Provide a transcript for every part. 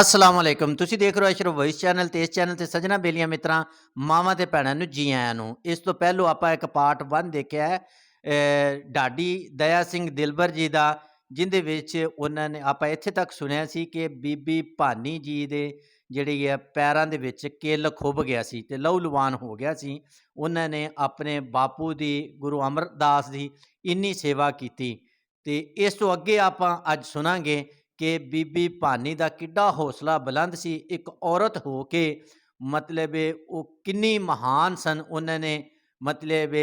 ਅਸਲਾਮ ਅਲੈਕਮ। ਤੁਸੀਂ ਦੇਖ ਰਹੇ ਹੋ ਅਸ਼ਰਫ ਵੌਇਸ ਚੈਨਲ ਤੇ ਇਸ ਚੈਨਲ ਤੇ ਸਜਣਾ ਬੇਲੀਆਂ ਮਿੱਤਰਾਂ, ਮਾਵਾਂ ਤੇ ਭੈਣਾਂ ਨੂੰ ਜੀ ਆਇਆਂ ਨੂੰ। ਇਸ ਤੋਂ ਪਹਿਲਾਂ ਆਪਾਂ ਇੱਕ ਪਾਰਟ 1 ਦੇਖਿਆ ਹੈ। ਅਹ ਦਇਆ ਸਿੰਘ ਦਿਲਬਰ ਜੀ ਦਾ, ਜਿੰਦੇ ਵਿੱਚ ਉਹਨਾਂ ਨੇ ਆਪਾਂ ਇੱਥੇ ਤੱਕ ਸੁਣਿਆ ਸੀ ਕਿ ਬੀਬੀ ਭਾਨੀ ਜੀ ਦੇ ਜਿਹੜੀ ਹੈ ਪੈਰਾਂ ਦੇ ਵਿੱਚ ਕਿੱਲ ਖੁੱਭ ਗਿਆ ਸੀ ਤੇ ਲਹੂ ਲੁਹਾਨ ਹੋ ਗਿਆ ਸੀ। ਉਹਨਾਂ ਨੇ ਆਪਣੇ ਬਾਪੂ ਦੀ, ਗੁਰੂ ਅਮਰਦਾਸ ਦੀ ਇੰਨੀ ਸੇਵਾ ਕੀਤੀ। ਤੇ ਇਸ ਤੋਂ ਅੱਗੇ ਆਪਾਂ ਅੱਜ ਸੁਣਾਂਗੇ ਕਿ ਬੀਬੀ ਭਾਨੀ ਦਾ ਕਿੱਡਾ ਹੌਸਲਾ ਬੁਲੰਦ ਸੀ। ਇੱਕ ਔਰਤ ਹੋ ਕੇ ਮਤਲਬ ਉਹ ਕਿੰਨੀ ਮਹਾਨ ਸਨ। ਉਹਨਾਂ ਨੇ ਮਤਲਬ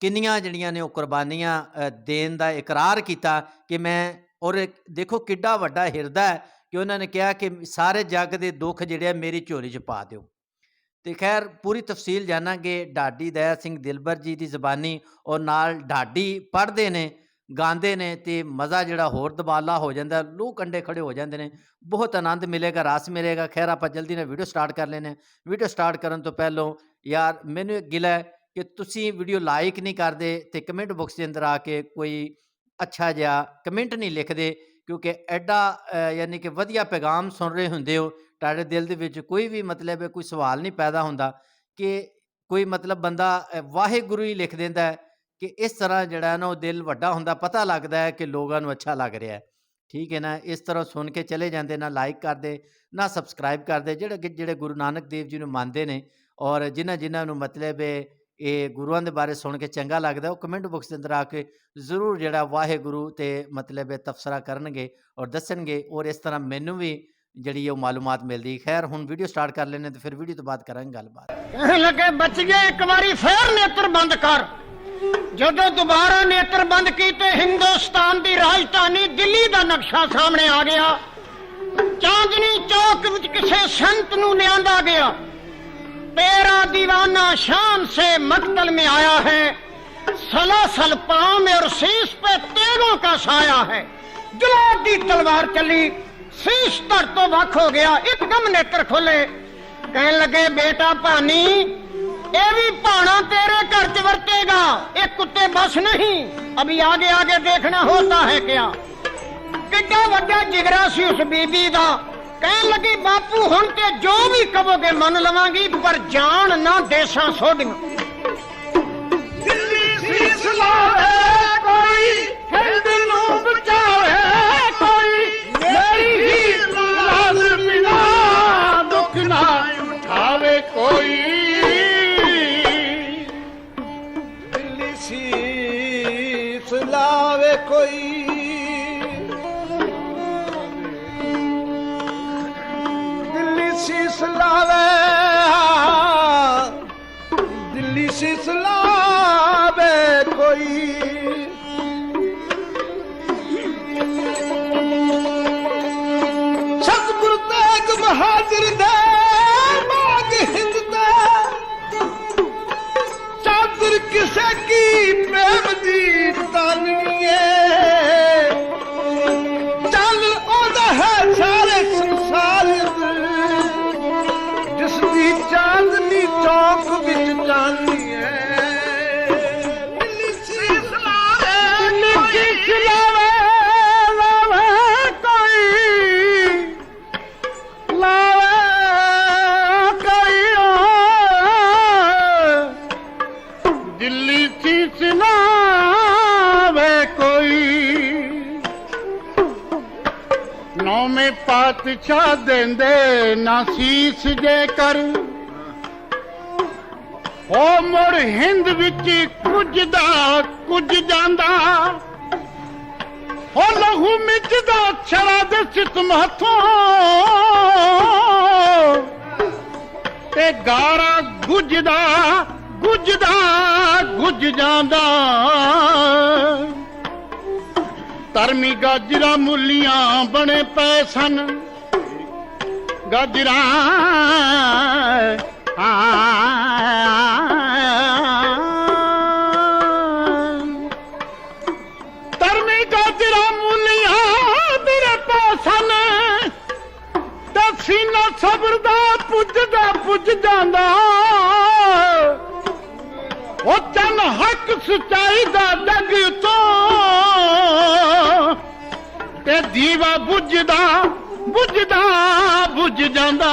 ਕਿੰਨੀਆਂ ਜਿਹੜੀਆਂ ਨੇ ਉਹ ਕੁਰਬਾਨੀਆਂ ਦੇਣ ਦਾ ਇਕਰਾਰ ਕੀਤਾ ਕਿ ਮੈਂ ਔਰ ਦੇਖੋ ਕਿੱਡਾ ਵੱਡਾ ਹਿਰਦਾ ਹੈ ਕਿ ਉਹਨਾਂ ਨੇ ਕਿਹਾ ਕਿ ਸਾਰੇ ਜੱਗ ਦੇ ਦੁੱਖ ਜਿਹੜੇ ਆ ਮੇਰੀ ਝੋਲੀ 'ਚ ਪਾ ਦਿਓ। ਤੇ ਖੈਰ ਪੂਰੀ ਤਫਸੀਲ ਜਾਣਾਂਗੇ। ਢਾਡੀ ਦਇਆ ਸਿੰਘ ਦਿਲਬਰ ਜੀ ਦੀ ਜ਼ਬਾਨੀ ਔਰ ਨਾਲ ਢਾਡੀ ਪੜ੍ਹਦੇ ਨੇ। ਗਾਉਂਦੇ ਨੇ ਤੇ ਮਜ਼ਾ ਜਿਹੜਾ ਹੋਰ ਦਬਾਲਾ ਹੋ ਜਾਂਦਾ ਲੂ ਕੰਡੇ ਖੜੇ ਹੋ ਜਾਂਦੇ ਨੇ, ਬਹੁਤ ਆਨੰਦ ਮਿਲੇਗਾ, ਰਸ ਮਿਲੇਗਾ। ਖੈਰ, ਆਪਾਂ ਜਲਦੀ ਨਾਲ ਵੀਡੀਓ ਸਟਾਰਟ ਕਰ ਲੈਨੇ ਵੀਡੀਓ ਸਟਾਰਟ ਕਰਨ ਤੋਂ ਪਹਿਲਾਂ ਯਾਰ, ਮੈਨੂੰ ਇੱਕ ਗਿਲਾ ਹੈ ਕਿ ਤੁਸੀਂ ਵੀਡੀਓ ਲਾਈਕ ਨਹੀਂ ਕਰਦੇ ਤੇ ਕਮੈਂਟ ਬਾਕਸ ਦੇ ਅੰਦਰ ਆ ਕੇ ਕੋਈ ਅੱਛਾ ਜਿਹਾ ਕਮੈਂਟ ਨਹੀਂ ਲਿਖਦੇ, ਕਿਉਂਕਿ ਐਡਾ ਯਾਨੀ ਕਿ ਵਧੀਆ ਪੈਗਾਮ ਸੁਣ ਰਹੇ ਹੁੰਦੇ ਹੋ, ਤੁਹਾਡੇ ਦਿਲ ਦੇ ਵਿੱਚ ਕੋਈ ਵੀ ਮਤਲਬ ਕੋਈ ਸਵਾਲ ਨਹੀਂ ਪੈਦਾ ਹੁੰਦਾ ਕਿ ਕੋਈ ਮਤਲਬ ਬੰਦਾ ਵਾਹਿਗੁਰੂ ਹੀ ਲਿਖ ਦਿੰਦਾ ਹੈ। ਕਿ ਇਸ ਤਰ੍ਹਾਂ ਜਿਹੜਾ ਨਾ ਉਹ ਦਿਲ ਵੱਡਾ ਹੁੰਦਾ, ਪਤਾ ਲੱਗਦਾ ਹੈ ਕਿ ਲੋਕਾਂ ਨੂੰ ਅੱਛਾ ਲੱਗ ਰਿਹਾ ਹੈ। ਠੀਕ ਹੈ ਨਾ, ਇਸ ਤਰ੍ਹਾਂ ਸੁਣ ਕੇ ਚਲੇ ਜਾਂਦੇ, ਨਾ ਲਾਈਕ ਕਰਦੇ, ਨਾ ਸਬਸਕ੍ਰਾਈਬ ਕਰਦੇ, ਜਿਹੜੇ ਕਿ- ਜਿਹੜੇ ਗੁਰੂ ਨਾਨਕ ਦੇਵ ਜੀ ਨੂੰ ਮੰਨਦੇ ਨੇ ਔਰ ਜਿਨ੍ਹਾਂ ਜਿਨ੍ਹਾਂ ਨੂੰ ਮਤਲਬ ਹੈ ਇਹ ਗੁਰੂਆਂ ਦੇ ਬਾਰੇ ਸੁਣ ਕੇ ਚੰਗਾ ਲੱਗਦਾ, ਉਹ ਕਮੈਂਟ ਬਾਕਸ ਦੇ ਅੰਦਰ ਆ ਕੇ ਜ਼ਰੂਰ ਜਿਹੜਾ ਵਾਹਿਗੁਰੂ ਤੇ ਮਤਲਬ ਹੈ ਤਬਸਰਾ ਕਰਨਗੇ ਔਰ ਦੱਸਣਗੇ ਔਰ ਇਸ ਤਰ੍ਹਾਂ ਮੈਨੂੰ ਵੀ ਜਿਹੜੀ ਉਹ ਮਾਲੂਮਾਤ ਮਿਲਦੀ ਖੈਰ, ਹੁਣ ਵੀਡੀਓ ਸਟਾਰਟ ਕਰ ਲੈਂਦੇ ਤੇ ਫਿਰ ਵੀਡੀਓ ਤੋਂ ਬਾਅਦ ਕਰਾਂਗੇ ਗੱਲਬਾਤ। ਕਹਿਣ ਲੱਗੇ ਬਚ ਗਏ ਇੱਕ ਵਾਰੀ ਫੇਰ ਨੇਤਰ ਬੰਦ ਕਰ। ਜਦੋਂ ਦੁਬਾਰਾ ਨੇਤਰ ਬੰਦ ਕੀਤੇ, ਹਿੰਦੁਸਤਾਨ ਦੀ ਰਾਜਧਾਨੀ ਦਿੱਲੀ ਦਾ ਨਕਸ਼ਾ ਸਾਹਮਣੇ ਆ ਗਿਆ। ਚਾਂਦਨੀ ਚੌਕ ਵਿੱਚ ਕਿਸੇ ਸੰਤ ਨੂੰ ਲਿਆਂਦਾ ਗਿਆ। ਤੇਰਾ دیਵਾਨਾ ਸ਼ਾਮ ਸੇ ਮਕਤਲ ਮੇ ਆਇਆ ਹੈ। ਸਲਾਸਲ ਪਾਉ ਮੇ ਔਰ ਸੀਸ ਪੇ ਤੇਰੋਂ ਕਾ ਸਾਇਆ ਹੈ। ਜਲਾਦ ਦੀ ਤਲਵਾਰ ਚੱਲੀ, ਸੀਸ ਧਰ ਤੋਂ ਵੱਖ ਹੋ ਗਿਆ। ਇੱਕਦਮ ਨੇਤਰ ਖੋਲੇ। ਕਹਿਣ ਲੱਗੇ, ਬੇਟਾ ਭਾਨੀ ਇਹ ਵੀ ਭਾਣਾ ਤੇਰੇ ਘਰ ਚ ਵਰਤੇਗਾ। ਇਹ ਕੁੱਤੇ ਬਸ ਨਹੀਂ। ਅਭੀ ਆਗੇ ਆਗੇ ਦੇਖਣਾ ਹੋਤਾ ਹੈ ਕਿਆ। ਕਿੱਡਾ ਵੱਡਾ ਜਿਗਰਾ ਸੀ ਉਸ ਬੀਬੀ ਦਾ। ਕਹਿਣ ਲੱਗੀ, ਬਾਪੂ, ਹੁਣ ਤੇ ਜੋ ਵੀ ਕਹੋਗੇ ਮੰਨ ਲਵਾਂਗੀ, ਪਰ ਜਾਣ ਨਾ ਦੇਸਾਂ ਸੋਡੀਆਂ ਦਿੱਲੀ ਸੀਸ ਲਾਵੇ ਕੋਈ। ਲਾਵੇ ਕੋਈ ਦਿੱਲੀ ਸੀਸ ਲਾਵੇ ਦਿੱਲੀ ਸੀਸ ਲਾਵੇ ਨੌਵੇਂ ਪਾਤਸ਼ਾਹ ਦਿੰਦੇ ਨਾ ਸੀਸ ਜੇ ਕਰ ਉਹ ਮੁੜ ਹਿੰਦ ਵਿੱਚ ਕੁਝ ਦਾ ਕੁਝ ਜਾਂਦਾ। ਉਹ ਲਹੂ ਮਿੱਚਦਾ ਛੜਾ ਦੇ ਸਿਤਮ ਹੱਥੋਂ ਤੇ ਗਾਰਾ ਗੁੱਜਦਾ ਗੁੱਜਦਾ, ਗੁੱਜ ਜਾਂਦਾ। ਧਰਮੀ ਗਾਜਰਾ ਮੁੱਲੀਆਂ ਬਣੇ ਪਏ ਸਨ। ਗਾਜਰਾ ਆ ਸੀਨਾ ਸਬਰ ਦਾ ਪੁੱਜਦਾ ਪੁੱਜ ਜਾਂਦਾ। ਉਹ ਚੰਨ ਹੱਕ ਸਚਾਈ ਦਾ ਡਗ ਤੋਂ। ਤੇ ਦੀਵਾ ਬੁੱਝਦਾ ਬੁੱਝਦਾ, ਬੁੱਝ ਜਾਂਦਾ।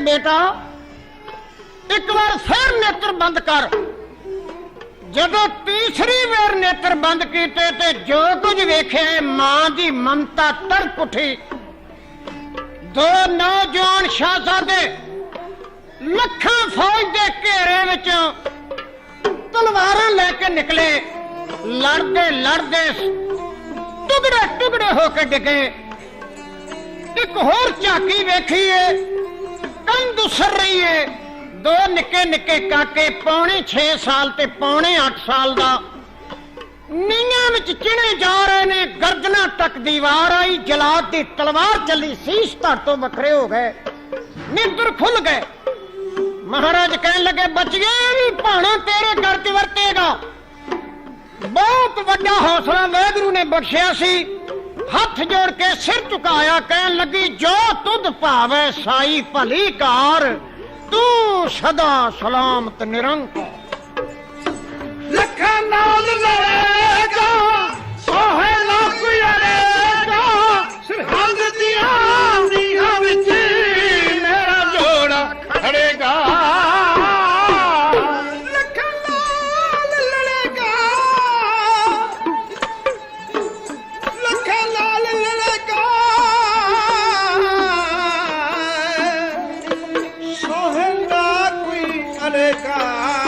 ਮਹਾਰਾਜ ਬੇਟਾ। ਇੱਕ ਵਾਰ ਫਿਰ ਨੇਤਰ ਬੰਦ ਕਰ। ਜਦੋਂ ਤੀਸਰੀ ਵਾਰ ਨੇਤਰ ਬੰਦ ਕੀਤੇ ਤੇ ਜੋ ਕੁਝ ਵੇਖਿਆ, ਮਾਂ ਦੀ ਮਮਤਾ ਤੜਪ ਉੱਠੀ। ਦੋ ਨੌਜਵਾਨ ਸ਼ਾਹਜ਼ਾਦੇ ਲੱਖਾਂ ਫੌਜ ਦੇ ਘੇਰੇ ਵਿੱਚੋਂ ਤਲਵਾਰਾਂ ਲੈ ਕੇ ਨਿਕਲੇ। ਲੜਦੇ ਲੜਦੇ ਟੁਕੜੇ ਟੁਕੜੇ ਹੋ ਕੇ ਡਿੱਗੇ। ਇੱਕ ਹੋਰ ਝਾਕੀ ਵੇਖੀਏ। ਕੰਧ ਉਸਰ ਰਹੀ ਏ। ਦੋ ਨਿੱਕੇ ਨਿੱਕੇ ਕਾਕੇ ਪੌਣੇ 6 ਸਾਲ ਤੇ ਪੌਣੇ 8 ਸਾਲ ਦਾ। ਨੀਆਂ ਵਿੱਚ ਚਿਣੇ ਜਾ ਰਹੇ ਨੇ ਗਰਦਨਾ ਤੱਕ ਦੀਵਾਰ ਆਈ, ਜਲਾਦ ਦੀ ਤਲਵਾਰ ਚੱਲੀ, ਸੀਸ ਧੜ ਤੋਂ ਵੱਖਰੇ ਹੋ ਗਏ। ਨਿੰਦਰ ਖੁੱਲ ਗਏ। ਮਹਾਰਾਜ ਕਹਿਣ ਲੱਗੇ ਬਚ ਗਏ ਵੀ ਭਾਣਾ ਤੇਰੇ ਘਰ ਤੇ ਵਰਤੇਗਾ। ਬਹੁਤ ਵੱਡਾ ਹੌਸਲਾ ਵਾਹਿਗੁਰੂ ਨੇ ਬਖਸ਼ਿਆ ਸੀ। ਹੱਥ ਜੋੜ ਕੇ ਸਿਰ ਝੁਕਾਇਆ ਕਹਿਣ ਲੱਗੀ, ਜੋ ਤੁਧ ਭਾਵੇ ਸਾਈ ਭਲੀ ਕਾਰ, ਤੂੰ ਸਦਾ ਸਲਾਮਤ ਨਿਰੰਕਾਰ। ਲੱਖਾਂ ਨਾਲ ਲੜੇਗਾ, ਸੋਹੇ ਨਾ ਕੋਈ ਅੜੇਗਾ ਸਰਹੰਦ ਦੀਆਂ ਕੋਈ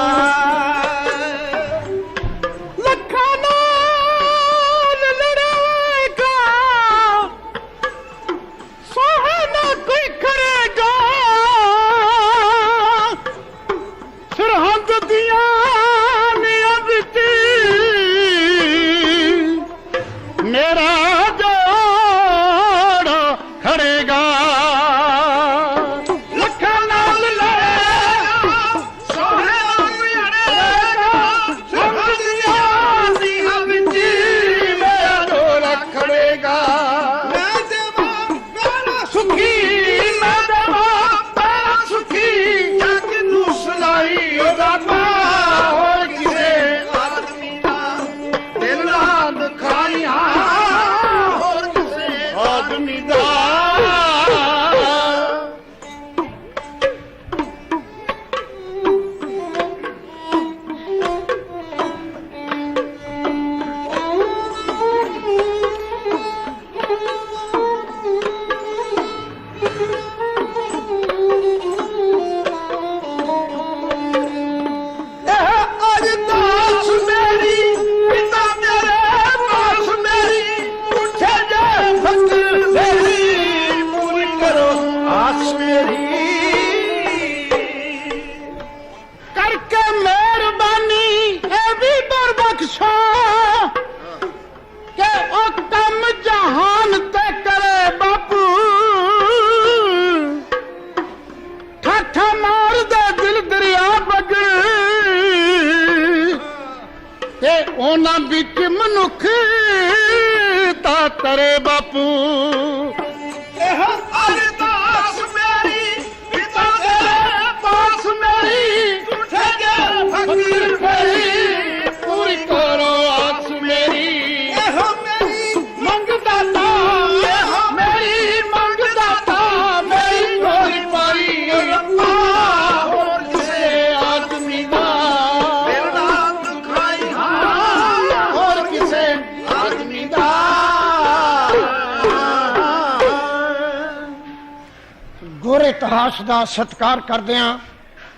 ਇਤਿਹਾਸ ਦਾ ਸਤਿਕਾਰ ਕਰਦੇ ਹਾਂ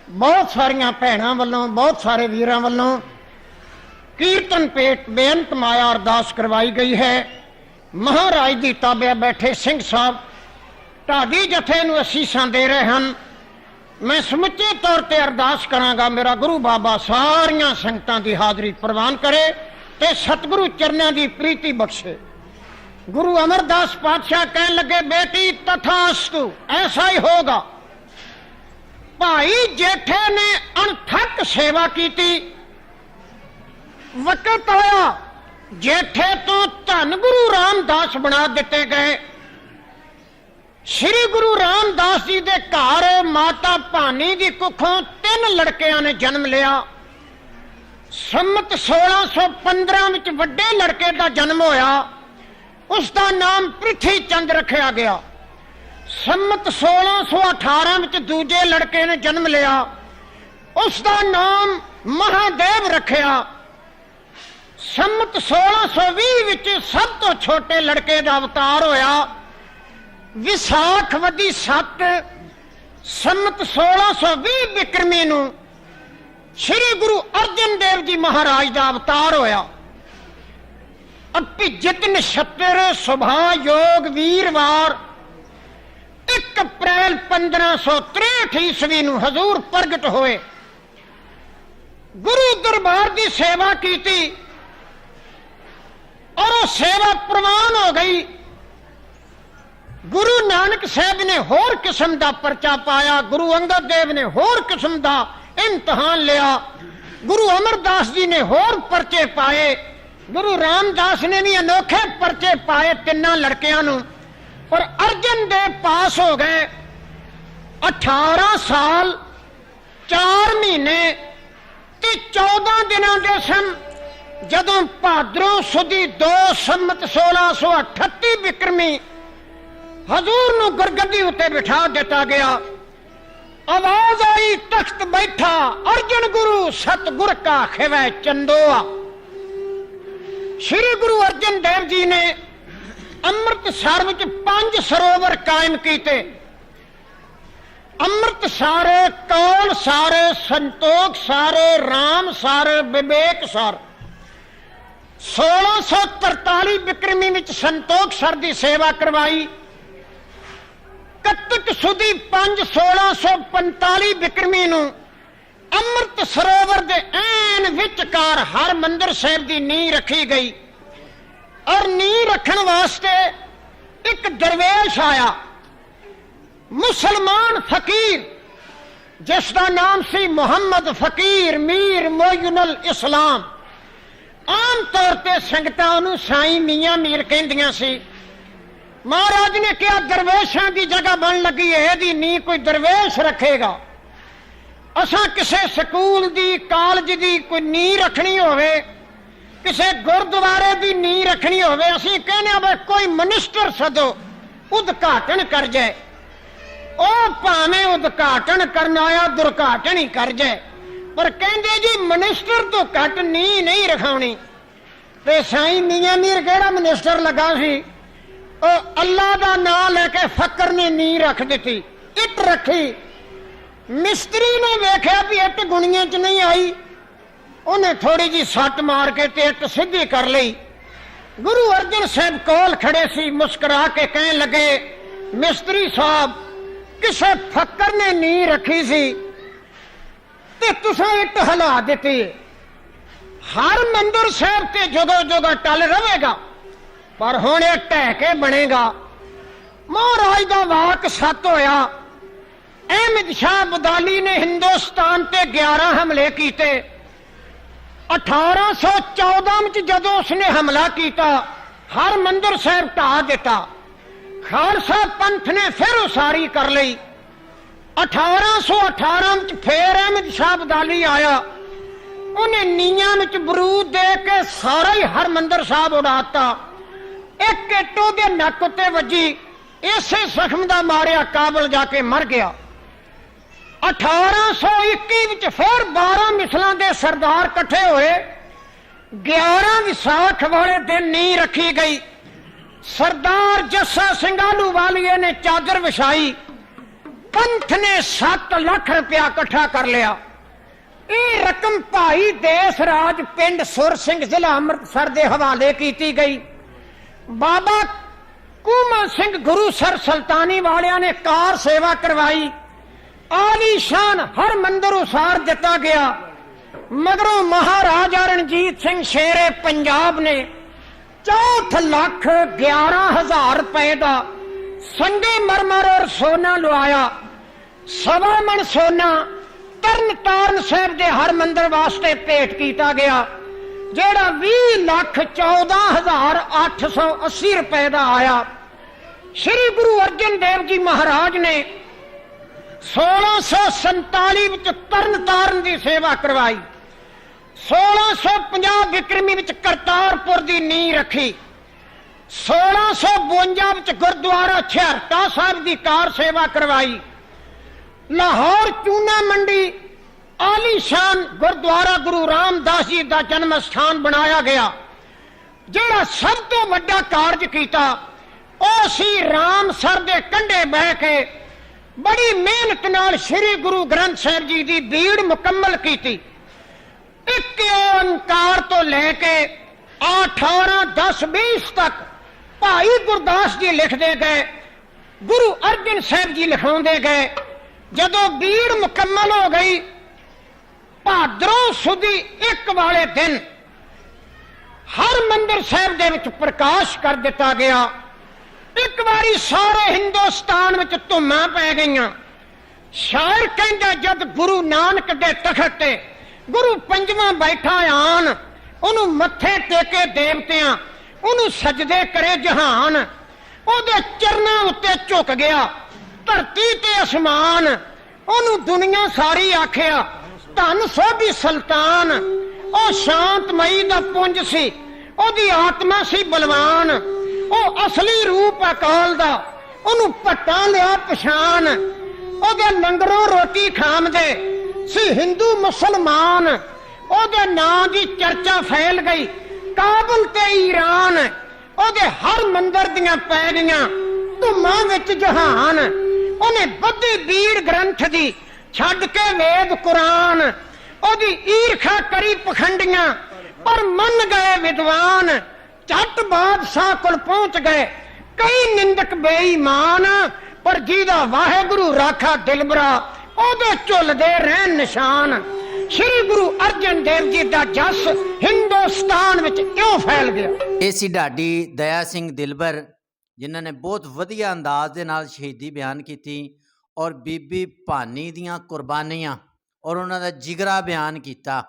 ਬਹੁਤ ਸਾਰੀਆਂ ਭੈਣਾਂ ਵੱਲੋਂ, ਬਹੁਤ ਸਾਰੇ ਵੀਰਾਂ ਵੱਲੋਂ ਕੀਰਤਨ ਪੇਟ ਬੇਅੰਤ ਮਾਇਆ ਅਰਦਾਸ ਕਰਵਾਈ ਗਈ ਹੈ। ਮਹਾਰਾਜ ਦੀ ਤਾਬਿਆ ਬੈਠੇ ਸਿੰਘ ਸਾਹਿਬ, ਢਾਡੀ ਜਥੇ ਨੂੰ ਅਸੀਸਾਂ ਦੇ ਰਹੇ ਹਨ। ਮੈਂ ਸਮੁੱਚੇ ਤੌਰ ਤੇ ਅਰਦਾਸ ਕਰਾਂਗਾ, ਮੇਰਾ ਗੁਰੂ ਬਾਬਾ ਸਾਰੀਆਂ ਸੰਗਤਾਂ ਦੀ ਹਾਜ਼ਰੀ ਪ੍ਰਵਾਨ ਕਰੇ ਤੇ ਸਤਿਗੁਰੂ ਚਰਨਾਂ ਦੀ ਪ੍ਰੀਤੀ ਬਖਸ਼ੇ। ਗੁਰੂ ਅਮਰਦਾਸ ਪਾਤਸ਼ਾਹ ਕਹਿਣ ਲੱਗੇ, ਬੇਟੀ, ਤਥਾਸਤੂ, ਐਸਾ ਹੀ ਹੋਗਾ ਭਾਈ ਜੇਠੇ ਨੇ ਅਣਥੱਕ ਸੇਵਾ ਕੀਤੀ। ਵਕਤ ਆਇਆ, ਜੇਠੇ ਤੋਂ ਧੰਨ ਗੁਰੂ ਰਾਮਦਾਸ ਬਣਾ ਦਿੱਤੇ ਗਏ। ਸ੍ਰੀ ਗੁਰੂ ਰਾਮਦਾਸ ਜੀ ਦੇ ਘਰ ਮਾਤਾ ਭਾਨੀ ਦੀ ਕੁੱਖੋਂ ਤਿੰਨ ਲੜਕਿਆਂ ਨੇ ਜਨਮ ਲਿਆ। ਸੰਮਤ 1615 ਵਿੱਚ ਵੱਡੇ ਲੜਕੇ ਦਾ ਜਨਮ ਹੋਇਆ। ਉਸ ਦਾ ਨਾਮ ਪ੍ਰਿਥੀ ਚੰਦ ਰੱਖਿਆ ਗਿਆ। ਸੰਮਤ 1618 ਵਿੱਚ ਦੂਜੇ ਲੜਕੇ ਨੇ ਜਨਮ ਲਿਆ। ਉਸ ਦਾ ਨਾਮ ਮਹਾਦੇਵ ਰੱਖਿਆ। ਸੰਮਤ 1620 ਵਿੱਚ ਸਭ ਤੋਂ ਛੋਟੇ ਲੜਕੇ ਦਾ ਅਵਤਾਰ ਹੋਇਆ। ਵਿਸਾਖਵਦੀ 7 ਸੰਮਤ 1620 ਬਿਕਰਮੀ ਨੂੰ ਸ੍ਰੀ ਗੁਰੂ ਅਰਜਨ ਦੇਵ ਜੀ ਮਹਾਰਾਜ ਦਾ ਅਵਤਾਰ ਹੋਇਆ। ਅਭਿਜਿਤ ਨਛੱਤਰ ਸੁਭਾ ਯੋਗ ਵੀਰਵਾਰ 1 ਅਪ੍ਰੈਲ 1563 ਈਸਵੀ ਨੂੰ ਹਜ਼ੂਰ ਪ੍ਰਗਟ ਹੋਏ ਗੁਰੂ ਦਰਬਾਰ ਦੀ ਸੇਵਾ ਕੀਤੀ ਔਰ ਉਹ ਸੇਵਾ ਪ੍ਰਵਾਨ ਹੋ ਗਈ ਗੁਰੂ ਨਾਨਕ ਸਾਹਿਬ ਨੇ ਹੋਰ ਕਿਸਮ ਦਾ ਪਰਚਾ ਪਾਇਆ ਗੁਰੂ ਅੰਗਦ ਦੇਵ ਨੇ ਹੋਰ ਕਿਸਮ ਦਾ ਇਮਤਿਹਾਨ ਲਿਆ ਗੁਰੂ ਅਮਰਦਾਸ ਜੀ ਨੇ ਹੋਰ ਪਰਚੇ ਪਾਏ ਗੁਰੂ ਰਾਮਦਾਸ ਨੇ ਵੀ ਅਨੋਖੇ ਪਰਚੇ ਪਾਏ ਤਿੰਨਾਂ ਲੜਕਿਆਂ ਨੂੰ। ਪਰ ਅਰਜਨ ਦੇ ਪਾਸ ਹੋ ਗਏ 18 ਸਾਲ 4 ਮਹੀਨੇ ਤੇ 14 ਦਿਨਾਂ ਦੇ ਸਨ ਜਦੋਂ ਭਾਦਰੋਂ ਸੁਦੀ 2 ਸੰਮਤ 1638 ਬਿਕਰਮੀ ਹਜ਼ੂਰ ਨੂੰ ਗੁਰਗੱਦੀ ਉੱਤੇ ਬਿਠਾ ਦਿੱਤਾ ਗਿਆ। ਆਵਾਜ਼ ਆਈ, ਤਖਤ ਬੈਠਾ, ਅਰਜਨ ਗੁਰੂ, ਸਤਗੁਰ ਕਾ ਖਿਵੈ ਚੰਦੋਆ। ਸ੍ਰੀ ਗੁਰੂ ਅਰਜਨ ਦੇਵ ਜੀ ਨੇ ਅੰਮ੍ਰਿਤਸਰ ਵਿੱਚ ਪੰਜ ਸਰੋਵਰ ਕਾਇਮ ਕੀਤੇ। ਅੰਮ੍ਰਿਤ ਸਾਰੇ ਕੌਲ ਸਾਰੇ ਸੰਤੋਖ ਸਾਰੇ RAM ਸਾਰੇ ਵਿਵੇਕ ਸਰ 1643 ਬਿਕਰਮੀ ਵਿੱਚ ਸੰਤੋਖ ਸਰ ਦੀ ਸੇਵਾ ਕਰਵਾਈ। ਕੱਤਕ ਸੁਦੀ 5 1645 ਬਿਕਰਮੀ ਨੂੰ ਅੰਮ੍ਰਿਤ ਸਰੋਵਰ ਦੇ ਐਨ ਵਿਚਕਾਰ ਹਰ ਮੰਦਰ ਸਾਹਿਬ ਦੀ ਨੀਂਹ ਰੱਖੀ ਗਈ। ਔਰ ਨੀਂਹ ਰੱਖਣ ਵਾਸਤੇ ਇੱਕ ਦਰਵੇਸ਼ ਆਇਆ। ਮੁਸਲਮਾਨ ਫਕੀਰ, ਜਿਸ ਦਾ ਨਾਮ ਸੀ ਮੁਹੰਮਦ ਫਕੀਰ ਮੀਰ ਮੋਇਨਲ ਇਸਲਾਮ। ਆਮ ਤੌਰ ਤੇ ਸੰਗਤਾਂ ਉਹਨੂੰ ਸਾਈਂ ਮੀਆਂ ਮੀਰ ਕਹਿੰਦੀਆਂ ਸੀ। ਮਹਾਰਾਜ ਨੇ ਕਿਹਾ, ਦਰਵੇਸ਼ਾਂ ਦੀ ਜਗ੍ਹਾ ਬਣ ਲੱਗੀ ਹੈ ਇਹਦੀ ਨੀ ਕੋਈ ਦਰਵੇਸ਼ ਰੱਖੇਗਾ। ਅਸਾਂ ਕਿਸੇ ਸਕੂਲ ਦੀ, ਕਾਲਜ ਦੀ ਕੋਈ ਨੀਂਹ ਰੱਖਣੀ ਹੋਵੇ, ਕਿਸੇ ਗੁਰਦੁਆਰੇ ਦੀ ਨੀਂਹ ਰੱਖਣੀ ਹੋਵੇ, ਅਸੀਂ ਕਹਿੰਦੇ ਆ ਵੀ ਕੋਈ ਮਨਿਸਟਰ ਸਦੋ ਉਦਘਾਟਨ ਕਰ ਜਾਏ। ਉਹ ਭਾਵੇਂ ਉਦਘਾਟਨ ਕਰਨ ਆਇਆ, ਦੁਰਘਾਟਨ ਹੀ ਕਰ ਜਾਏ, ਪਰ ਕਹਿੰਦੇ ਜੀ ਮਨਿਸਟਰ ਤੋਂ ਘੱਟ ਨੀਂਹ ਨਹੀਂ ਰਖਾਉਣੀ। ਤੇ ਸਾਈਂ ਮੀਆਂ ਮੀਰ ਕਿਹੜਾ ਮਨਿਸਟਰ ਲੱਗਾ ਸੀ? ਉਹ ਅੱਲਾ ਦਾ ਨਾਮ ਲੈ ਕੇ ਫਕਰ ਨੇ ਨੀਂਹ ਰੱਖ ਦਿੱਤੀ, ਇੱਟ ਰੱਖੀ। ਮਿਸਤਰੀ ਨੇ ਵੇਖਿਆ ਵੀ ਇੱਟ ਗੁਣੀਆਂ 'ਚ ਨਹੀਂ ਆਈ। ਉਹਨੇ ਥੋੜੀ ਜੀ ਸੱਟ ਮਾਰ ਕੇ ਤੇ ਇੱਟ ਸਿੱਧੀ ਕਰ ਲਈ। ਗੁਰੂ ਅਰਜਨ ਸਾਹਿਬ ਕੋਲ ਖੜੇ ਸੀ, ਮੁਸਕਰਾ ਕੇ ਕਹਿਣ ਲੱਗੇ, ਮਿਸਤਰੀ ਸਾਹਿਬ, ਕਿਸੇ ਫਕਰ ਨੇ ਨੀ ਰੱਖੀ ਸੀ ਤੇ ਤੁਸੀਂ ਇੱਟ ਹਲਾ ਦਿੱਤੀ। ਹਰ ਮੰਦਰ ਸਾਹਿਬ ਤੇ ਜਦੋਂ ਜਦੋਂ ਟਲ ਰਵੇਗਾ ਪਰ ਹੁਣ ਇਹ ਢਹਿ ਕੇ ਬਣੇਗਾ। ਮਹਾਰਾਜ ਦਾ ਵਾਕ ਸੱਤ ਹੋਇਆ। ਅਹਿਮਦ ਸ਼ਾਹ ਬਦਾਲੀ ਨੇ ਹਿੰਦੁਸਤਾਨ ਤੇ 11 ਹਮਲੇ ਕੀਤੇ। 1814 ਵਿੱਚ ਜਦੋਂ ਉਸਨੇ ਹਮਲਾ ਕੀਤਾ, ਹਰ ਮੰਦਰ ਸਾਹਿਬ ਢਾ ਦਿੱਤਾ। ਖਾਲਸਾ ਪੰਥ ਨੇ ਫਿਰ ਉਸਾਰੀ ਕਰ ਲਈ। 1818 ਵਿੱਚ ਫੇਰ ਅਹਿਮਦ ਸ਼ਾਹ ਬਦਾਲੀ ਆਇਆ। ਉਹਨੇ ਨੀਆਂ ਵਿੱਚ ਬਰੂਦ ਦੇ ਕੇ ਸਾਰਾ ਹੀ ਹਰਮੰਦਰ ਸਾਹਿਬ ਉਡਾਤਾ ਇੱਕ ਇੱਟੋ ਦੇ ਨੱਕ ਉੱਤੇ ਵੱਜੀ। ਇਸੇ ਜ਼ਖਮ ਦਾ ਮਾਰਿਆ ਕਾਬਲ ਜਾ ਕੇ ਮਰ ਗਿਆ। 1821 ਵਿੱਚ ਫਿਰ 12 ਮਿਸਲਾਂ ਦੇ ਸਰਦਾਰ ਇਕੱਠੇ ਹੋਏ। 11 ਵਿਸਾਖ ਵਾਲੇ ਦਿਨ ਨੀ ਰੱਖੀ ਗਈ। ਸਰਦਾਰ ਜੱਸਾ ਸਿੰਘ ਆਲੂਵਾਲੀਏ ਨੇ ਚਾਦਰ ਵਿਛਾਈ। ਪੰਥ ਨੇ 7 ਲੱਖ ਰੁਪਇਆ ਇਕੱਠਾ ਕਰ ਲਿਆ। ਇਹ ਰਕਮ ਭਾਈ ਦੇਸ ਰਾਜ ਪਿੰਡ ਸੁਰ ਸਿੰਘ ਜ਼ਿਲ੍ਹਾ ਅੰਮ੍ਰਿਤਸਰ ਦੇ ਹਵਾਲੇ ਕੀਤੀ ਗਈ। ਬਾਬਾ ਕੂਮਾ ਸਿੰਘ ਗੁਰੂ ਸਰ ਸੁਲਤਾਨੀ ਵਾਲਿਆਂ ਨੇ ਕਾਰ ਸੇਵਾ ਕਰਵਾਈ। ਆਲੀ ਸ਼ਾਨ ਹਰ ਮੰਦਰ ਉਸਾਰ ਦਿੱਤਾ ਗਿਆ। ਮਗਰੋਂ ਮਹਾਰਾਜਾ ਰਣਜੀਤ ਸਿੰਘ ਸ਼ੇਰੇ ਪੰਜਾਬ ਨੇ 64 ਲੱਖ 11000 ਰੁਪਏ ਦਾ ਸੰਗੇ ਮਰਮਰ ਔਰ ਸੋਨਾ ਲਵਾਇਆ ਸਵਾ ਮਣ ਸੋਨਾ ਤਰਨ ਤਾਰਨ ਸਾਹਿਬ ਦੇ ਹਰ ਮੰਦਰ ਵਾਸਤੇ ਭੇਟ ਕੀਤਾ ਗਿਆ, ਜਿਹੜਾ 20 ਲੱਖ 14880 ਰੁਪਏ ਦਾ ਆਇਆ। ਸ੍ਰੀ ਗੁਰੂ ਅਰਜਨ ਦੇਵ ਜੀ ਮਹਾਰਾਜ ਨੇ 1647 ਵਿੱਚ ਤਰਨ ਦੀ ਸੇਵਾ ਕਰਵਾਈ। 1650 ਵਿਕਰਮੀ ਵਿੱਚ ਕਰਤਾਰਪੁਰ ਦੀ ਨੀਂਹ ਰੱਖੀ। 1652 ਵਿੱਚ ਗੁਰਦੁਆਰਾ ਛਿਹਰਟਾ ਸਾਹਿਬ ਦੀ ਕਾਰ ਸੇਵਾ ਕਰਵਾਈ। ਲਾਹੌਰ ਚੂਨਾ ਮੰਡੀ ਆਲੀਸ਼ਾਨ ਗੁਰਦੁਆਰਾ ਗੁਰੂ ਰਾਮਦਾਸ ਜੀ ਦਾ ਜਨਮ ਸਥਾਨ ਬਣਾਇਆ ਗਿਆ। ਜਿਹੜਾ ਸਭ ਤੋਂ ਵੱਡਾ ਕਾਰਜ ਕੀਤਾ, ਉਹ ਸੀ ਰਾਮਸਰ ਦੇ ਕੰਢੇ ਬਹਿ ਕੇ ਬੜੀ ਮਿਹਨਤ ਨਾਲ ਸ੍ਰੀ ਗੁਰੂ ਗ੍ਰੰਥ ਸਾਹਿਬ ਜੀ ਦੀ ਬੀੜ ਮੁਕੰਮਲ ਕੀਤੀ। ਇੱਕ ਓੰਕਾਰ ਤੋਂ ਲੈ ਕੇ 18 10 20 ਤੱਕ ਭਾਈ ਗੁਰਦਾਸ ਜੀ ਲਿਖਦੇ ਗਏ, ਗੁਰੂ ਅਰਜਨ ਸਾਹਿਬ ਜੀ ਲਿਖਾਉਂਦੇ ਗਏ। ਜਦੋਂ ਬੀੜ ਮੁਕੰਮਲ ਹੋ ਗਈ, ਭਾਦਰੋਂ ਸੁਦੀ ਇੱਕ ਵਾਲੇ ਦਿਨ ਹਰ ਮੰਦਰ ਸਾਹਿਬ ਦੇ ਵਿੱਚ ਪ੍ਰਕਾਸ਼ ਕਰ ਦਿੱਤਾ ਗਿਆ। ਇੱਕ ਵਾਰੀ ਸਾਰੇ ਹਿੰਦੁਸਤਾਨ ਵਿੱਚ ਧੁੰਮਾਂ ਪੈ ਗਈਆਂ। ਸ਼ਾਇਰ ਕਹਿੰਦਾ, ਜਦ ਗੁਰੂ ਨਾਨਕ ਦੇ ਤਖਤ ਤੇ ਗੁਰੂ ਪੰਜਵਾਂ ਬੈਠਾ ਆਣ, ਉਹਨੂੰ ਮੱਥੇ ਟੇਕੇ ਦੇਵਤਿਆਂ, ਉਹਨੂੰ ਸਜਦੇ ਕਰੇ ਜਹਾਨ, ਉਹਦੇ ਚਰਨਾਂ ਉੱਤੇ ਝੁਕ ਗਿਆ। ਧਰਤੀ ਤੇ ਅਸਮਾਨ, ਉਹਨੂੰ ਦੁਨੀਆ ਸਾਰੀ ਆਖਿਆ, ਧੰਨ ਸੋਭੀ ਸੁਲਤਾਨ, ਉਹ ਸ਼ਾਂਤਮਈ ਦਾ ਪੁੰਜ ਸੀ, ਉਹਦੀ ਆਤਮਾ ਸੀ ਬਲਵਾਨ ਉਹ ਅਸਲੀ ਰੂਪ ਅਕਾਲ ਦਾ, ਉਹਨੂੰ ਪੱਟਾਂ ਲਿਆ ਪਛਾਣ। ਉਹਦੇ ਲੰਗਰੋਂ ਰੋਟੀ ਖਾਂਦੇ ਸੀ ਹਿੰਦੂ ਮੁਸਲਮਾਨ। ਉਹਦੇ ਨਾਂ ਦੀ ਚਰਚਾ ਫੈਲ ਗਈ, ਕਾਬਲ ਤੇ ਈਰਾਨ। ਉਹਦੇ ਹਰ ਮੰਦਰ ਦੀਆਂ ਪੈ ਗਈਆਂ ਧੁੰਮਾਂ ਵਿੱਚ ਜਹਾਨ। ਉਹਨੇ ਬੱਧੀ ਬੀੜ ਗ੍ਰੰਥ ਦੀ ਛੱਡ ਕੇ ਵੇਦ ਕੁਰਾਨ। ਉਹਦੀ ਈਰਖਾ ਕਰੀ ਪਖੰਡੀਆਂ, ਪਰ ਮੰਨ ਗਏ ਵਿਦਵਾਨ। ਝੱਟ ਬਾਦਸ਼ਾਹ ਕੋਲ ਪਹੁੰਚ ਗਏ। ਕਈ ਨਿੰਦਕ ਬੇਈਮਾਨ, ਪਰ ਜਿਹਦਾ ਵਾਹਿਗੁਰੂ ਰਾਖਾ ਦਿਲਬਰਾ, ਉਹਦੇ ਝੁੱਲਦੇ ਰਹਿਣ ਨਿਸ਼ਾਨ। ਸ੍ਰੀ ਗੁਰੂ ਅਰਜਨ ਦੇਵ ਜੀ ਦਾ ਜਸ ਹਿੰਦੁਸਤਾਨ ਵਿੱਚ ਕਿਉਂ ਫੈਲ ਗਿਆ? ਇਹ ਸੀ ਢਾਡੀ ਦਇਆ ਸਿੰਘ ਦਿਲਬਰ, ਜਿਨ੍ਹਾਂ ਨੇ ਬਹੁਤ ਵਧੀਆ ਅੰਦਾਜ਼ ਦੇ ਨਾਲ ਸ਼ਹੀਦੀ ਬਿਆਨ ਕੀਤੀ ਔਰ ਬੀਬੀ ਭਾਨੀ ਦੀਆਂ ਕੁਰਬਾਨੀਆਂ ਔਰ ਉਹਨਾਂ ਦਾ ਜਿਗਰਾ ਬਿਆਨ ਕੀਤਾ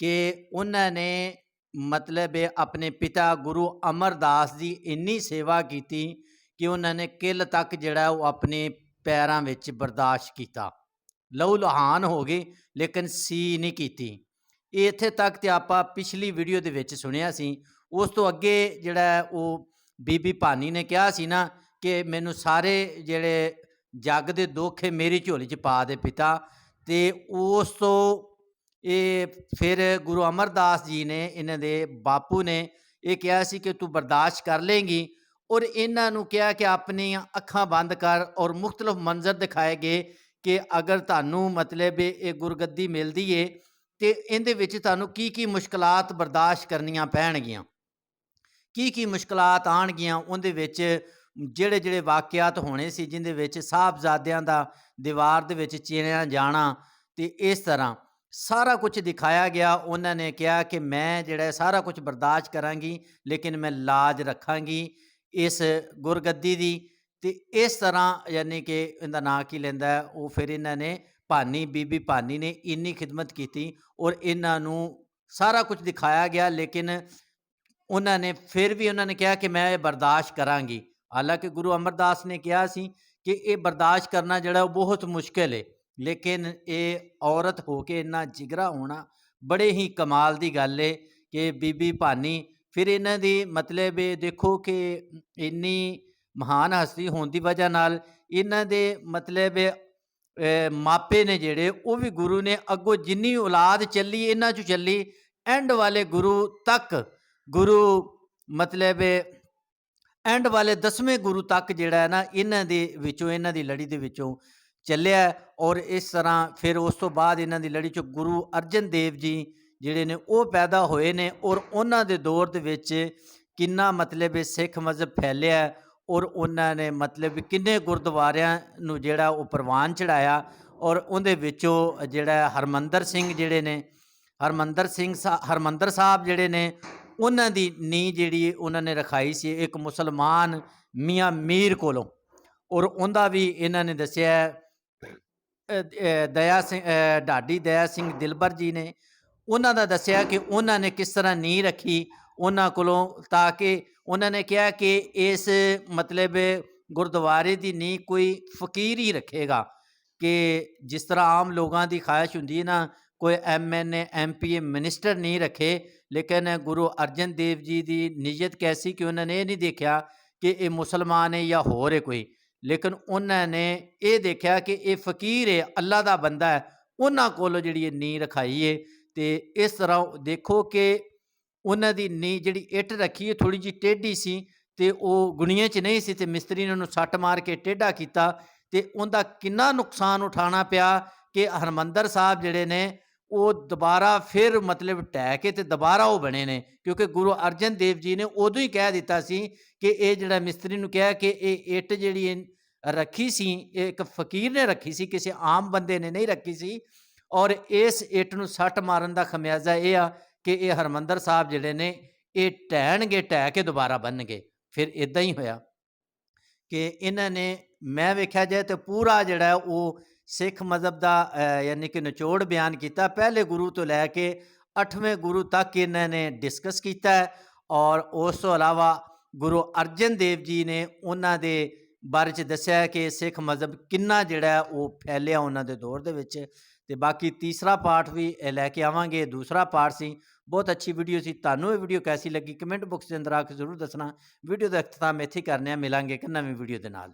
ਕਿ ਉਹਨਾਂ ਨੇ ਮਤਲਬ ਇਹ ਆਪਣੇ ਪਿਤਾ ਗੁਰੂ ਅਮਰਦਾਸ ਦੀ ਇੰਨੀ ਸੇਵਾ ਕੀਤੀ ਕਿ ਉਹਨਾਂ ਨੇ ਕਿਲ ਤੱਕ ਜਿਹੜਾ ਉਹ ਆਪਣੇ ਪੈਰਾਂ ਵਿੱਚ ਬਰਦਾਸ਼ਤ ਕੀਤਾ। ਲਹੂ ਲਹਾਨ ਹੋ ਗਏ ਲੇਕਿਨ ਸੀ ਨਹੀਂ ਕੀਤੀ। ਇਹ ਇੱਥੇ ਤੱਕ ਤੇ ਆਪਾਂ ਪਿਛਲੀ ਵੀਡੀਓ ਦੇ ਵਿੱਚ ਸੁਣਿਆ ਸੀ, ਉਸ ਤੋਂ ਅੱਗੇ ਜਿਹੜਾ ਉਹ ਬੀਬੀ ਭਾਨੀ ਨੇ ਕਿਹਾ ਸੀ ਨਾ ਕਿ ਮੈਨੂੰ ਸਾਰੇ ਜਿਹੜੇ ਜੱਗ ਦੇ ਦੁੱਖ ਮੇਰੀ ਝੋਲੀ 'ਚ ਪਾ ਦੇ ਪਿਤਾ, ਤੇ ਉਸ ਤੋਂ ਇਹ ਫਿਰ ਗੁਰੂ ਅਮਰਦਾਸ ਜੀ ਨੇ ਇਹਨਾਂ ਦੇ ਬਾਪੂ ਨੇ ਇਹ ਕਿਹਾ ਸੀ ਕਿ ਤੂੰ ਬਰਦਾਸ਼ਤ ਕਰ ਲੇਂਗੀ ਔਰ ਇਹਨਾਂ ਨੂੰ ਕਿਹਾ ਕਿ ਆਪਣੀਆਂ ਅੱਖਾਂ ਬੰਦ ਕਰ ਔਰ ਮੁxtਲਫ ਮੰਜ਼ਰ ਦਿਖਾਏ ਗਏ ਕਿ ਅਗਰ ਤੁਹਾਨੂੰ ਮਤਲਬ ਇਹ ਗੁਰਗੱਦੀ ਮਿਲਦੀ ਏ, ਤੇ ਇਹਦੇ ਵਿੱਚ ਤੁਹਾਨੂੰ ਕੀ ਕੀ ਮੁਸ਼ਕਲਾਤ ਬਰਦਾਸ਼ਤ ਕਰਨੀਆਂ ਪੈਣਗੀਆਂ? ਕੀ ਕੀ ਮੁਸ਼ਕਲਾਤ ਆਣਗੀਆਂ? ਉਹਦੇ ਵਿੱਚ ਜਿਹੜੇ ਜਿਹੜੇ ਵਾਕਿਆਤ ਹੋਣੇ ਸੀ, ਜਿੰਦੇ ਵਿੱਚ ਸਾਹਿਬਜ਼ਾਦਿਆਂ ਦਾ ਦੀਵਾਰ ਦੇ ਵਿੱਚ ਚਿਣਿਆ ਜਾਣਾ ਤੇ ਇਸ ਤਰ੍ਹਾਂ। ਸਾਰਾ ਕੁਝ ਦਿਖਾਇਆ ਗਿਆ। ਉਹਨਾਂ ਨੇ ਕਿਹਾ ਕਿ ਮੈਂ ਜਿਹੜਾ ਸਾਰਾ ਕੁਝ ਬਰਦਾਸ਼ਤ ਕਰਾਂਗੀ, ਲੇਕਿਨ ਮੈਂ ਲਾਜ ਰੱਖਾਂਗੀ ਇਸ ਗੁਰਗੱਦੀ ਦੀ। ਤੇ ਇਸ ਤਰ੍ਹਾਂ ਯਾਨੀ ਕਿ ਇਹਦਾ ਨਾਂ ਕੀ ਲੈਂਦਾ ਉਹ ਫਿਰ ਇਹਨਾਂ ਨੇ ਭਾਨੀ, ਬੀਬੀ ਭਾਨੀ ਨੇ ਇੰਨੀ ਖਿਦਮਤ ਕੀਤੀ ਔਰ ਇਹਨਾਂ ਨੂੰ ਸਾਰਾ ਕੁਝ ਦਿਖਾਇਆ ਗਿਆ, ਲੇਕਿਨ ਉਹਨਾਂ ਨੇ ਫਿਰ ਵੀ ਉਹਨਾਂ ਨੇ ਕਿਹਾ ਕਿ ਮੈਂ ਇਹ ਬਰਦਾਸ਼ਤ ਕਰਾਂਗੀ। ਹਾਲਾਂਕਿ ਗੁਰੂ ਅਮਰਦਾਸ ਨੇ ਕਿਹਾ ਸੀ ਕਿ ਇਹ ਬਰਦਾਸ਼ਤ ਕਰਨਾ ਜਿਹੜਾ ਉਹ ਬਹੁਤ ਮੁਸ਼ਕਿਲ ਹੈ ਲੇਕਿਨ ਇਹ ਔਰਤ ਹੋ ਕੇ ਇੰਨਾ ਜਿਗਰਾ ਹੋਣਾ ਬੜੇ ਹੀ ਕਮਾਲ ਦੀ ਗੱਲ ਏ ਕਿ ਬੀਬੀ ਭਾਨੀ ਫਿਰ ਇਹਨਾਂ ਦੀ ਮਤਲਬ ਇਹ ਦੇਖੋ ਕਿ ਇੰਨੀ ਮਹਾਨ ਹਸਤੀ ਹੋਣ ਦੀ ਵਜ੍ਹਾ ਨਾਲ ਇਹਨਾਂ ਦੇ ਮਤਲਬ ਮਾਪੇ ਨੇ ਜਿਹੜੇ ਉਹ ਵੀ ਗੁਰੂ ਨੇ ਅੱਗੋਂ ਜਿੰਨੀ ਔਲਾਦ ਚੱਲੀ, ਇਹਨਾਂ ਚੋਂ ਚੱਲੀ ਐਂਡ ਵਾਲੇ ਗੁਰੂ ਤੱਕ, ਗੁਰੂ ਮਤਲਬ ਐਂਡ ਵਾਲੇ ਦਸਵੇਂ ਗੁਰੂ ਤੱਕ ਜਿਹੜਾ ਹੈ ਨਾ ਇਹਨਾਂ ਦੇ ਵਿੱਚੋਂ, ਇਹਨਾਂ ਦੀ ਲੜੀ ਦੇ ਵਿੱਚੋਂ ਚੱਲਿਆ ਔਰ ਇਸ ਤਰ੍ਹਾਂ ਫਿਰ ਉਸ ਤੋਂ ਬਾਅਦ ਇਹਨਾਂ ਦੀ ਲੜੀ 'ਚ ਗੁਰੂ ਅਰਜਨ ਦੇਵ ਜੀ ਜਿਹੜੇ ਨੇ ਉਹ ਪੈਦਾ ਹੋਏ ਨੇ ਔਰ ਉਹਨਾਂ ਦੇ ਦੌਰ ਦੇ ਵਿੱਚ ਕਿੰਨਾ ਮਤਲਬ ਇਹ ਸਿੱਖ ਮਜ਼ਹਬ ਫੈਲਿਆ ਔਰ ਉਹਨਾਂ ਨੇ ਮਤਲਬ ਕਿੰਨੇ ਗੁਰਦੁਆਰਿਆਂ ਨੂੰ ਜਿਹੜਾ ਉਹ ਪ੍ਰਵਾਨ ਚੜਾਇਆ ਔਰ ਉਹਦੇ ਵਿੱਚੋਂ ਜਿਹੜਾ ਹਰਮੰਦਰ ਸਿੰਘ ਜਿਹੜੇ ਨੇ, ਹਰਮੰਦਰ ਸਿੰਘ ਸਾ, ਹਰਮੰਦਰ ਸਾਹਿਬ ਜਿਹੜੇ ਨੇ, ਉਹਨਾਂ ਦੀ ਨੀ ਜਿਹੜੀ ਉਹਨਾਂ ਨੇ ਰਖਾਈ ਸੀ ਇੱਕ ਮੁਸਲਮਾਨ ਮੀਆਂ ਮੀਰ ਕੋਲੋਂ ਔਰ ਉਹਦਾ ਵੀ ਇਹਨਾਂ ਨੇ ਦੱਸਿਆ ਅ, ਅ, ਦਇਆ ਸਿੰਘ ਅ, ਢਾਡੀ ਦਇਆ ਸਿੰਘ ਦਿਲਬਰ ਜੀ ਨੇ ਉਹਨਾਂ ਦਾ ਦੱਸਿਆ ਕਿ ਉਹਨਾਂ ਨੇ ਕਿਸ ਤਰ੍ਹਾਂ ਨੀਂਹ ਰੱਖੀ ਉਹਨਾਂ ਕੋਲੋਂ ਤਾਂ ਕਿ ਉਹਨਾਂ ਨੇ ਕਿਹਾ ਕਿ ਇਸ ਮਤਲਬ ਗੁਰਦੁਆਰੇ ਦੀ ਨੀਂਹ ਕੋਈ ਫਕੀਰ ਹੀ ਰੱਖੇਗਾ ਕਿ ਜਿਸ ਤਰ੍ਹਾਂ ਆਮ ਲੋਕਾਂ ਦੀ ਖਾਹਿਸ਼ ਹੁੰਦੀ ਹੈ ਨਾ ਕੋਈ ਐਮਐਨਏ ਐਮਪੀਏ ਮਿਨਿਸਟਰ ਨਹੀਂ ਰੱਖੇ ਲੇਕਿਨ ਗੁਰੂ ਅਰਜਨ ਦੇਵ ਜੀ ਦੀ ਨੀਅਤ ਕੈਸੀ ਕਿ ਉਹਨਾਂ ਨੇ ਇਹ ਨਹੀਂ ਦੇਖਿਆ ਕਿ ਇਹ ਮੁਸਲਮਾਨ ਹੈ ਜਾਂ ਹੋਰ ਹੈ ਕੋਈ। ਲੇਕਿਨ ਉਹਨਾਂ ਨੇ ਇਹ ਦੇਖਿਆ ਕਿ ਇਹ ਫਕੀਰ ਹੈ ਅੱਲਾ ਦਾ ਬੰਦਾ ਹੈ, ਉਹਨਾਂ ਕੋਲੋਂ ਜਿਹੜੀ ਇਹ ਨੀ ਰਖਾਈ ਹੈ ਤੇ ਇਸ ਤਰ੍ਹਾਂ ਦੇਖੋ ਕਿ ਉਹਨਾਂ ਦੀ ਨੀ ਜਿਹੜੀ ਇੱਟ ਰੱਖੀ ਹੈ ਥੋੜੀ ਜਿਹੀ ਟੇਢੀ ਸੀ ਤੇ ਉਹ ਗੁਣੀਆਂ 'ਚ ਨਹੀਂ ਸੀ ਤੇ ਮਿਸਤਰੀ ਨੇ ਉਹਨੂੰ ਸੱਟ ਮਾਰ ਕੇ ਟੇਢਾ ਕੀਤਾ ਤੇ ਉਹਦਾ ਕਿੰਨਾ ਨੁਕਸਾਨ ਉਠਾਉਣਾ ਪਿਆ ਕਿ ਹਰਮੰਦਰ ਸਾਹਿਬ ਜਿਹੜੇ ਨੇ ਉਹ ਦੁਬਾਰਾ ਫਿਰ ਮਤਲਬ ਟਹਿ ਕੇ ਤੇ ਦੁਬਾਰਾ ਉਹ ਬਣੇ ਨੇ, ਕਿਉਂਕਿ ਗੁਰੂ ਅਰਜਨ ਦੇਵ ਜੀ ਨੇ ਉਦੋਂ ਹੀ ਕਹਿ ਦਿੱਤਾ ਸੀ ਕਿ ਇਹ ਜਿਹੜਾ ਮਿਸਤਰੀ ਨੂੰ ਕਿਹਾ ਕਿ ਇਹ ਇੱਟ ਜਿਹੜੀ ਰੱਖੀ ਸੀ ਇਹ ਇੱਕ ਫਕੀਰ ਨੇ ਰੱਖੀ ਸੀ ਕਿਸੇ ਆਮ ਬੰਦੇ ਨੇ ਨਹੀਂ ਰੱਖੀ ਸੀ ਔਰ ਇਸ ਇੱਟ ਨੂੰ ਸੱਟ ਮਾਰਨ ਦਾ ਖਮਿਆਜ਼ਾ ਇਹ ਆ ਕਿ ਇਹ ਹਰਮੰਦਰ ਸਾਹਿਬ ਜਿਹੜੇ ਨੇ ਇਹ ਟਹਿਣਗੇ ਟਹਿ ਕੇ ਦੁਬਾਰਾ ਬਣਨਗੇ ਫਿਰ ਇਦਾਂ ਹੀ ਹੋਇਆ ਕਿ ਇਹਨਾਂ ਨੇ ਮੈਂ ਵੇਖਿਆ ਜਾਏ ਤੇ ਪੂਰਾ ਜਿਹੜਾ ਉਹ ਸਿੱਖ ਮਜ਼ਹਬ ਦਾ ਯਾਨੀ ਕਿ ਨਿਚੋੜ ਬਿਆਨ ਕੀਤਾ ਪਹਿਲੇ ਗੁਰੂ ਤੋਂ ਲੈ ਕੇ 8ਵੇਂ ਗੁਰੂ ਤੱਕ ਇਹਨਾਂ ਨੇ ਡਿਸਕਸ ਕੀਤਾ ਔਰ ਉਸ ਤੋਂ ਇਲਾਵਾ ਗੁਰੂ ਅਰਜਨ ਦੇਵ ਜੀ ਨੇ ਉਹਨਾਂ ਦੇ ਬਾਰੇ ਚ ਦੱਸਿਆ ਕਿ ਸਿੱਖ ਮਜ਼ਹਬ ਕਿੰਨਾ ਜਿਹੜਾ ਉਹ ਫੈਲਿਆ ਉਹਨਾਂ ਦੇ ਦੌਰ ਦੇ ਵਿੱਚ ਤੇ ਬਾਕੀ ਤੀਸਰਾ ਪਾਠ ਵੀ ਲੈ ਕੇ ਆਵਾਂਗੇ, ਦੂਸਰਾ ਪਾਠ ਸੀ, ਬਹੁਤ ਅੱਛੀ ਵੀਡੀਓ ਸੀ, ਤੁਹਾਨੂੰ ਇਹ ਵੀਡੀਓ ਕੈਸੀ ਲੱਗੀ? ਕਮੈਂਟ ਬਾਕਸ ਦੇ ਅੰਦਰ ਆ ਕੇ ਜ਼ਰੂਰ ਦੱਸਣਾ। ਵੀਡੀਓ ਦਾ ਇਖਤਤਾਮ ਇੱਥੇ ਹੀ ਕਰਨੇ ਆ, ਮਿਲਾਂਗੇ ਇੱਕ ਨਵੀਂ ਵੀਡੀਓ ਦੇ ਨਾਲ।